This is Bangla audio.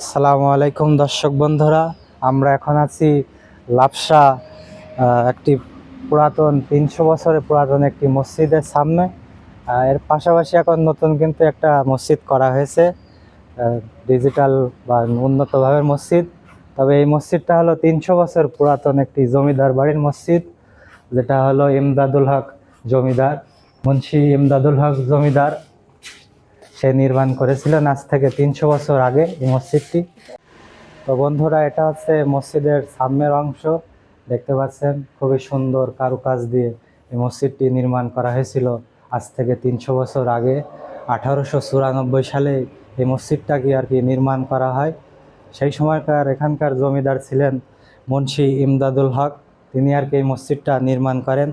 আসসালামু আলাইকুম দর্শক বন্ধুরা, আমরা এখন আছি লাপসা একটি পুরাতন, তিনশো বছরের পুরাতন একটি মসজিদের সামনে। এর পাশাপাশি এখন নতুন কিন্তু একটা মসজিদ করা হয়েছে ডিজিটাল বা উন্নতভাবে মসজিদ। তবে এই মসজিদটা হলো তিনশো বছর পুরাতন একটি জমিদার বাড়ির মসজিদ, যেটা হলো ইমদাদুল হক জমিদার, মুন্সি ইমদাদুল হক জমিদার। সে নির্মাণ করেছিলেন আজ থেকে তিনশো বছর আগে এই মসজিদটি। তো বন্ধুরা, এটা হচ্ছে মসজিদের সামনের অংশ। দেখতে পাচ্ছেন, খুবই সুন্দর কারুকাজ দিয়ে এই মসজিদটি নির্মাণ করা হয়েছিল আজ থেকে তিনশো বছর আগে। আঠারোশো চুরানব্বই সালে এই মসজিদটাকে আর কি নির্মাণ করা হয়। সেই সময়কার এখানকার জমিদার ছিলেন মুন্সি ইমদাদুল হক। তিনি আর কি এই মসজিদটা নির্মাণ করেন।